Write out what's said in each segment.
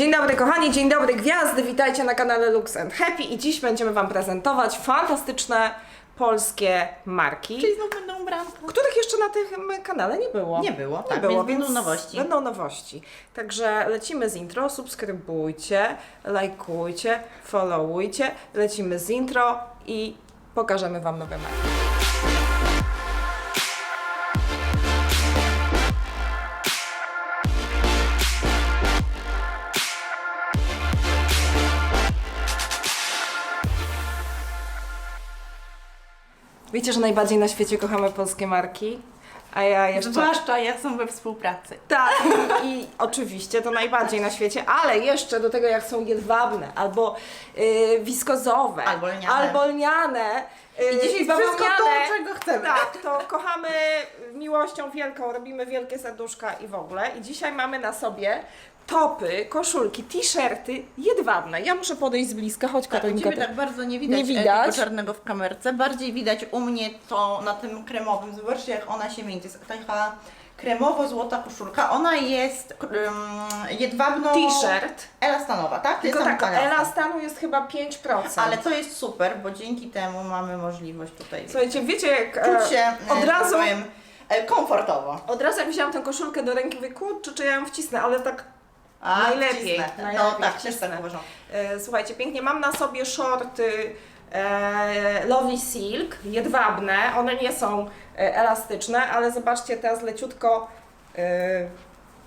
Dzień dobry kochani, dzień dobry gwiazdy, witajcie na kanale Lux and Happy i dziś będziemy Wam prezentować fantastyczne polskie marki, Czyli znów będą ubranka. których jeszcze na tym kanale nie było. Nie było, tak, więc będą nowości. Będą nowości. Także lecimy z intro, subskrybujcie, lajkujcie, followujcie, lecimy z intro i pokażemy Wam nowe marki. Wiecie, że najbardziej na świecie kochamy polskie marki? A ja jeszcze... Zwłaszcza jak są we współpracy. Tak, i, i oczywiście to najbardziej na świecie, ale jeszcze do tego jak są jedwabne, albo y, wiskozowe, Albo lniane. albo lniane y, I dzisiaj wszystko to, czego chcemy. Tak, to kochamy miłością wielką, robimy wielkie serduszka i w ogóle. I dzisiaj mamy na sobie topy, koszulki, t-shirty jedwabne. Ja muszę podejść z bliska, chodź Tak, Karolinka. Ciebie tak bardzo nie widać, Nie widać. tego czarnego w kamerce. Bardziej widać u mnie to na tym kremowym. Zobaczcie jak ona się mieni. To jest taka kremowo-złota koszulka. Ona jest um, jedwabną... T-shirt, Elastanowa, tak? Tylko tak, elastan. elastanu jest chyba 5%. Ale to jest super, bo dzięki temu mamy możliwość tutaj Słuchajcie, wiecie jak e, czuć się od e, razu... tak powiem, e, komfortowo. Od razu jak wzięłam tę koszulkę do ręki, mówię, kurczę, czy ja ją wcisnę, ale tak A, Najlepiej, wcisnę. najlepiej No tak, też tak uważam. Słuchajcie, pięknie mam na sobie shorty e, Lovely Silk, jedwabne. One nie są e, elastyczne, ale zobaczcie, teraz leciutko e,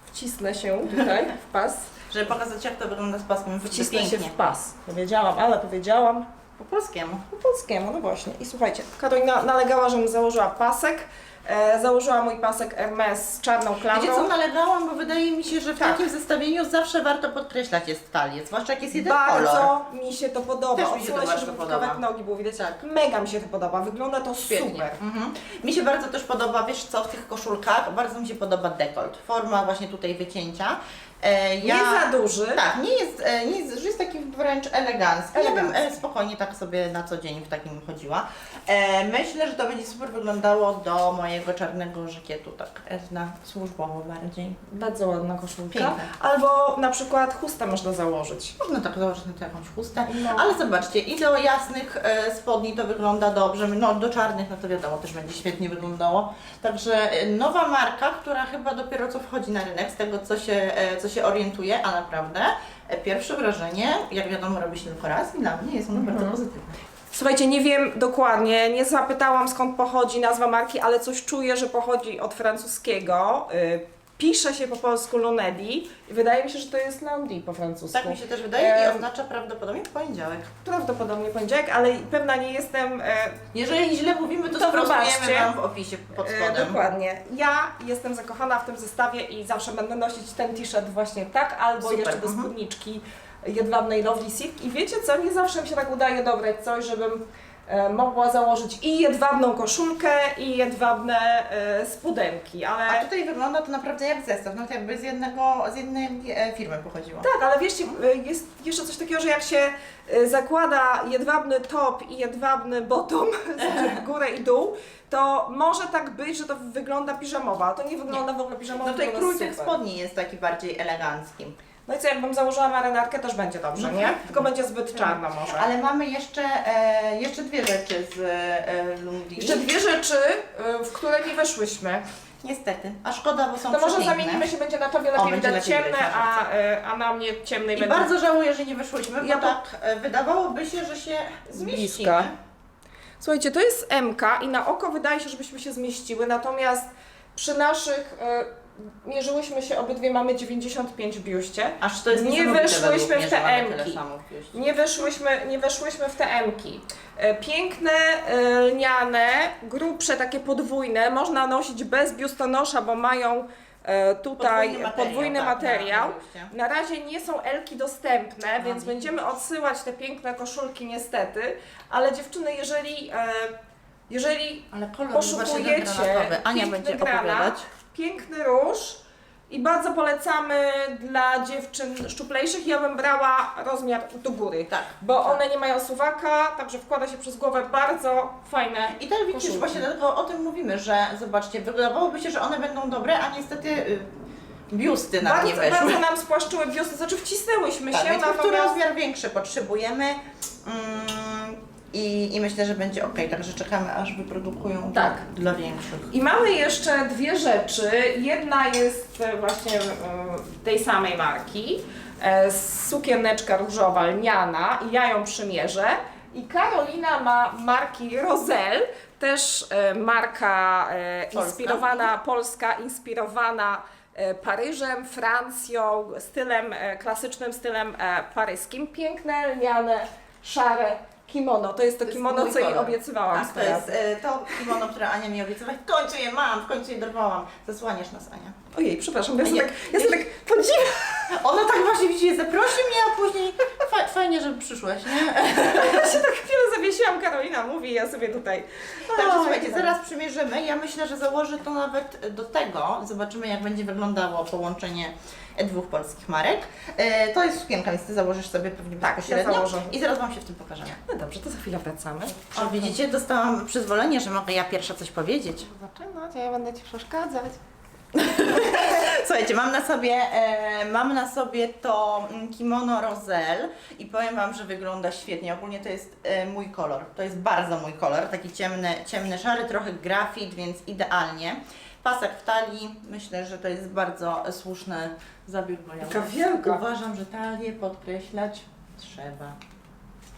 wcisnę się tutaj w pas. Żeby pokazać jak to wygląda z paskiem. Wcisnę pięknie. się w pas. Powiedziałam, ale powiedziałam Po polskiemu. po polskiemu, no właśnie. I słuchajcie, Karolina nalegała, żebym założyła pasek. E, założyła mój pasek Hermes z czarną klamrą. Wiecie co, nalegałam, bo wydaje mi się, że w Tak. takim zestawieniu zawsze warto podkreślać jest talię, zwłaszcza jak jest jeden kolor. Bardzo mi się to podoba. Też mi się to Odsunę bardzo żeby podoba. kawałek nogi było widać. Tak. Mega mi się to podoba. Wygląda to Świetnie. super. Mhm. Mi się bardzo też podoba, wiesz co, w tych koszulkach, bardzo mi się podoba dekolt. Forma właśnie tutaj wycięcia. E, ja... Nie za duży. Tak, nie jest, e, nie jest, że jest taki wręcz elegancki. Ja bym Elegancki. e, spokojnie tak sobie na co dzień w takim chodziła. E, myślę, że to będzie super wyglądało do mojego czarnego żakietu, tak na służbowo bardziej. Bardzo ładna koszulka. Piękna. Albo na przykład chustę można założyć. Można tak założyć na to jakąś chustę, No. ale zobaczcie, i do jasnych e, spodni to wygląda dobrze, no do czarnych no to wiadomo, też będzie świetnie wyglądało. Także e, nowa marka, która chyba dopiero co wchodzi na rynek, z tego co się, e, co się orientuje, a naprawdę e, pierwsze wrażenie, jak wiadomo, robi się tylko raz i dla mnie jest ono Mhm. bardzo pozytywne. Słuchajcie, nie wiem dokładnie, nie zapytałam skąd pochodzi nazwa marki, ale coś czuję, że pochodzi od francuskiego. Y, Pisze się po polsku Lunedi i wydaje mi się, że to jest Lundi po francusku. Tak mi się też wydaje Em. i oznacza prawdopodobnie poniedziałek. Prawdopodobnie poniedziałek, ale pewna nie jestem. e, Jeżeli źle mówimy, to, To sprostujemy. Wam w opisie pod E, spodem. dokładnie. Ja jestem zakochana w tym zestawie i zawsze będę nosić ten t-shirt właśnie tak, albo Super, jeszcze do mhm. spódniczki jedwabnej Lovely Silk. I wiecie co, nie zawsze mi się tak udaje dobrać coś, żebym e, mogła założyć i jedwabną koszulkę, i jedwabne e, spodenki, ale... A tutaj wygląda to naprawdę jak zestaw, no to jakby z jednego, z jednej e, firmy pochodziło. Tak, ale wiecie, jest jeszcze coś takiego, że jak się zakłada jedwabny top i jedwabny bottom, znaczy w górę i dół, to może tak być, że to wygląda piżamowo, ale to nie wygląda w ogóle piżamowo. No tutaj krój tych spodni jest taki bardziej elegancki. No i co, jakbym założyła marynarkę, też będzie dobrze, nie? Mhm. Tylko będzie zbyt czarna może. Ale mamy jeszcze, e, jeszcze dwie rzeczy z e, Lundi. Jeszcze dwie rzeczy, y, w które nie weszłyśmy. Niestety. A szkoda, bo są To może przepiękne. zamienimy się, będzie na tobie lepiej będzie widać lepiej ciemne, widać, a, y, a na mnie ciemnej I będzie bardzo żałuję, że nie wyszłyśmy, bo Ja po- tak e, wydawałoby się, że się zmieścimy. bliska. Słuchajcie, to jest MK i na oko wydaje się, żebyśmy się zmieściły, natomiast przy naszych mierzyłyśmy się obydwie, mamy 95 w biuście. Aż to jest Nie weszłyśmy w te że mamy M-ki. tyle samo w biuście. Nie weszłyśmy, nie weszłyśmy w te M-ki. E, Piękne, e, lniane, grubsze, takie podwójne, można nosić bez biustonosza, bo mają e, tutaj podwójny materiał. tak, na biuście. Na razie nie są elki dostępne, więc widzisz. będziemy odsyłać te piękne koszulki niestety, ale dziewczyny, jeżeli, jeżeli Ale kolor poszukujecie. Ania będzie opowiadać. Piękny róż i bardzo polecamy dla dziewczyn szczuplejszych. Ja bym brała rozmiar do góry, Tak. bo tak. one nie mają suwaka, także wkłada się przez głowę bardzo fajne. I tak widzisz, koszulki. właśnie dlatego o tym mówimy, że zobaczcie, wydawałoby się, że one będą dobre, a niestety y, biusty nam nie weszły. bardzo nam spłaszczyły biusty, znaczy wcisnęłyśmy Tak, się, więc który natomiast... rozmiar większy potrzebujemy mm, i, i myślę, że będzie ok, także czekamy aż wyprodukują Tak. dla większych. I mamy jeszcze dwie rzeczy. Jedna jest e, właśnie e, tej samej marki. e, Sukieneczka różowa, lniana i ja ją przymierzę. I Karolina ma marki Rosel, też e, marka e, Polska. inspirowana, polska, inspirowana e, Paryżem, Francją, stylem, e, klasycznym stylem e, paryskim. Piękne, lniane, szare kimono. To jest to, To jest kimono, mój co jej kolor. obiecywałam. Tak, to jest e, to kimono, które Ania mi obiecała. W końcu je mam, w końcu je dorwałam. Zasłaniasz nas, Ania. Ojej, przepraszam, ja sobie Nie, tak, ja sobie tak podziwiam. Ona tak właśnie, widzicie, zaprosi mnie, a później fa- fajnie, że przyszłaś, nie? Ja się tak chwilę zawiesiłam, Karolina mówi, ja sobie tutaj... Także słuchajcie, tak. zaraz przymierzymy. Ja myślę, że założę to nawet do tego. Zobaczymy, jak będzie wyglądało połączenie dwóch polskich marek. E, to jest sukienka, więc Ty założysz sobie pewnie Tak, ja założę. I zaraz Wam się w tym pokażemy. No dobrze, to za chwilę wracamy. O, widzicie, dostałam przyzwolenie, że mogę ja pierwsza coś powiedzieć. Zaczynać, a ja będę Ci przeszkadzać. Słuchajcie, mam na sobie, e, mam na sobie to mm, kimono Rosel i powiem Wam, że wygląda świetnie. Ogólnie to jest e, mój kolor. To jest bardzo mój kolor. Taki ciemny, ciemny szary, trochę grafit, więc idealnie. Pasek w talii, myślę, że to jest bardzo słuszny zabieg bojowy. Taka wielka. Uważam, że talię podkreślać trzeba.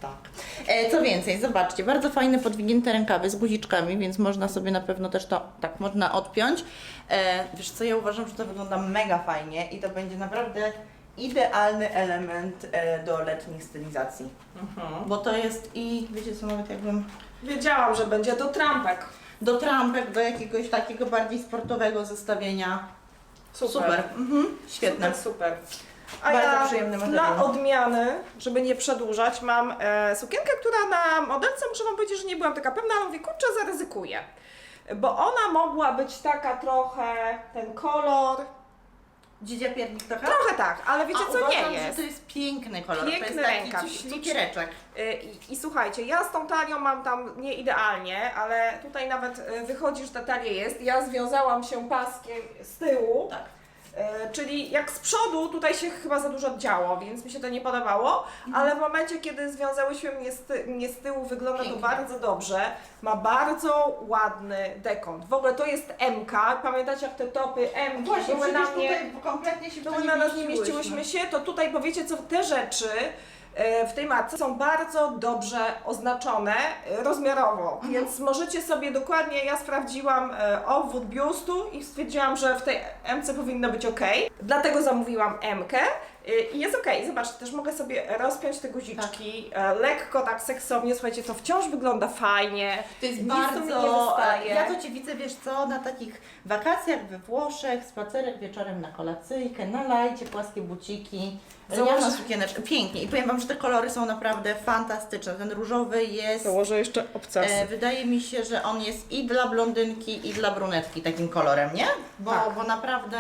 Tak. E, co więcej, zobaczcie, bardzo fajne podwinięte rękawy z guziczkami, więc można sobie na pewno też to tak można odpiąć. E, wiesz co, ja uważam, że to wygląda mega fajnie i to będzie naprawdę idealny element e, do letnich stylizacji. Mhm. Bo to jest i, wiecie co, nawet jakbym Wiedziałam, że będzie do trampek. Do trampek, do jakiegoś takiego bardziej sportowego zestawienia. Super. Mhm. Świetne. Super, super. A Bardzo ja przyjemny materiał. dla odmiany, żeby nie przedłużać, mam e, sukienkę, która na modelce, muszę Wam powiedzieć, że nie byłam taka pewna, ale mówię, kurczę, zaryzykuję. Bo ona mogła być taka trochę, ten kolor, Dzidzia piernik trochę? trochę tak, ale wiecie A co, uważam, nie że jest. to jest piękny kolor. Piękny to jest taki rękaw, cukiereczek. Y, I, I słuchajcie, ja z tą talią mam tam nie idealnie, ale tutaj nawet y, wychodzi, że ta talia jest. Ja związałam się paskiem z tyłu, Tak. Y, czyli jak z przodu tutaj się chyba za dużo działo, więc mi się to nie podobało, ale w momencie, kiedy związałyśmy mnie z, ty, mnie z tyłu, wygląda Pięknie. to bardzo dobrze. Ma bardzo ładny dekont. W ogóle to jest MK. Pamiętacie, jak te topy MK Właśnie, były na mnie tutaj kompletnie się były na nas nie mieściłyśmy. się, to tutaj powiecie co te rzeczy e, w tej matce są bardzo dobrze oznaczone e, rozmiarowo, Mhm. więc możecie sobie dokładnie, ja sprawdziłam e, obwód biustu i stwierdziłam, że w tej MC powinno być ok, dlatego zamówiłam M i jest ok. Zobaczcie, też mogę sobie rozpiąć te guziczki, Tak. e, lekko tak seksownie, słuchajcie, to wciąż wygląda fajnie, To jest Nic tu mi nie bardzo. wystaje. Ja to Cię widzę, wiesz co, na takich wakacjach we Włoszech, spacerek wieczorem na kolacyjkę, na lajcie, płaskie buciki, Założę- lniana sukieneczka. Pięknie. I powiem Wam, że te kolory są naprawdę fantastyczne. Ten różowy jest. założę jeszcze obcasy. E, wydaje mi się, że on jest i dla blondynki, i dla brunetki takim kolorem, nie? Bo, Tak. bo naprawdę.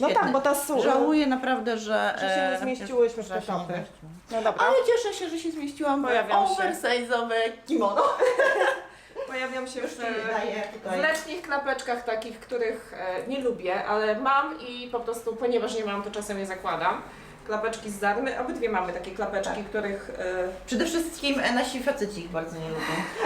No tak, bo ta su- Żałuję naprawdę, że. że się nie e, zmieściłyśmy w te się nie. No dobra. Ale cieszę się, że się zmieściłam w Pojawiam się. oversize'owe kimono. Pojawiam się Już w, Ci daję w tutaj. letnich klapeczkach takich, których e, nie lubię, ale mam i po prostu, ponieważ nie mam, to czasem je zakładam. Klapeczki z Zary. My obydwie mamy takie klapeczki, Tak. których... E, Przede wszystkim e, nasi faceci ich bardzo nie lubią.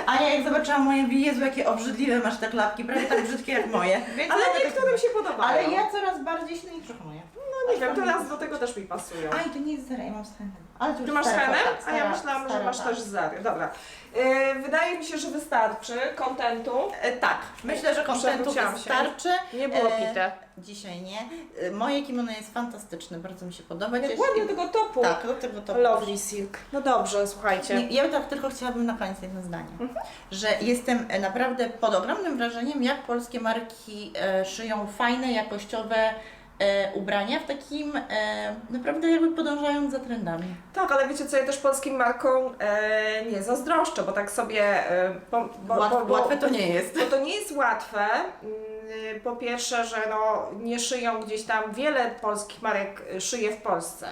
Ania jak zobaczyłam moje, mówi, Jezu jakie obrzydliwe masz te klapki, prawie tak brzydkie jak moje. Więc ale nawet niektórym się podobają. Ale ja coraz bardziej się do nich przekonuję. No nie wiem, teraz do tego też mi pasują. Aj, to nie jest Zara, ja mam Henem. Ale Ty masz stara kopa, A ja stara- myślałam, że masz też Zary. Dobra. E, wydaje mi się, że wystarczy kontentu. E, tak, myślę, że kontentu Przewróciłam się. wystarczy. Nie było E, pite. Dzisiaj nie. E, Moje kimono jest fantastyczne, bardzo mi się podoba. Jak Cieszę- ładnie tego topu. Tak, do tego to Lovely silk. No dobrze, słuchajcie. Nie, ja tak tylko chciałabym na koniec jedno zdanie, Mhm. że jestem e, naprawdę pod ogromnym wrażeniem, jak polskie marki e, szyją fajne, jakościowe e, ubrania w takim e, naprawdę jakby podążając za trendami. Tak, ale wiecie co, ja też polskim markom e, nie zazdroszczę, bo tak sobie... E, po, bo, Łat, bo, bo, łatwe to nie jest. Bo to nie jest łatwe. Mm, Po pierwsze, że no, nie szyją gdzieś tam, wiele polskich marek y, szyje w Polsce.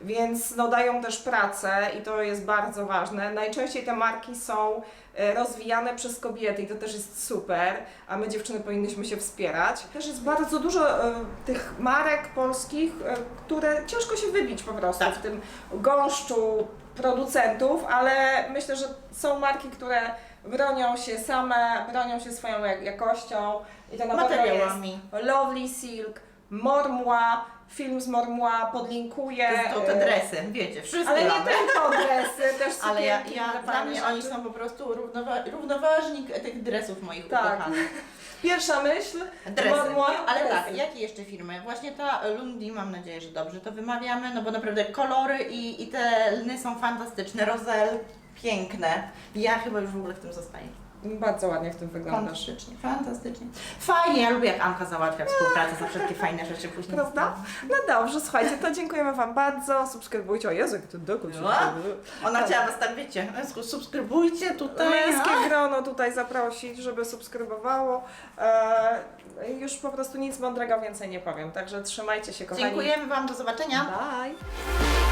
Więc no, dają też pracę i to jest bardzo ważne. Najczęściej te marki są e, rozwijane przez kobiety i to też jest super, a my dziewczyny powinnyśmy się wspierać. Też jest bardzo dużo e, tych marek polskich, e, które ciężko się wybić po prostu Tak. w tym gąszczu producentów, ale myślę, że są marki, które bronią się same, bronią się swoją jak- jakością i to na pewno jest. Lovely Silk, Mormła, film z Mormła, podlinkuję. To te e, dresy, wiecie, wszystkie Ale nie mamy. tylko dresy, też Ale ja, sukienki, ja, dla mnie oni są po prostu równowa równoważnik tych dresów moich Tak. ukochanych. Pierwsza myśl, Dresy. Ale dresy. tak, jakie jeszcze firmy? Właśnie ta Lundi, mam nadzieję, że dobrze to wymawiamy, no bo naprawdę kolory i, i te lny są fantastyczne, Rosel piękne. Ja chyba już w ogóle w tym zostaję. Bardzo ładnie w tym wyglądasz. Fantastycznie, fantastycznie. Fajnie, ja lubię jak Anka załatwia współpracę za wszystkie fajne rzeczy później. Prawda? No dobrze, słuchajcie, to dziękujemy Wam bardzo. Subskrybujcie. O Jezu, jak to dokąd się No. Ona chciała was tak, wiecie, subskrybujcie tutaj. Męskie grono tutaj zaprosić, żeby subskrybowało. E, już po prostu nic mądrego więcej nie powiem. Także trzymajcie się, kochani. Dziękujemy Wam, do zobaczenia. Bye.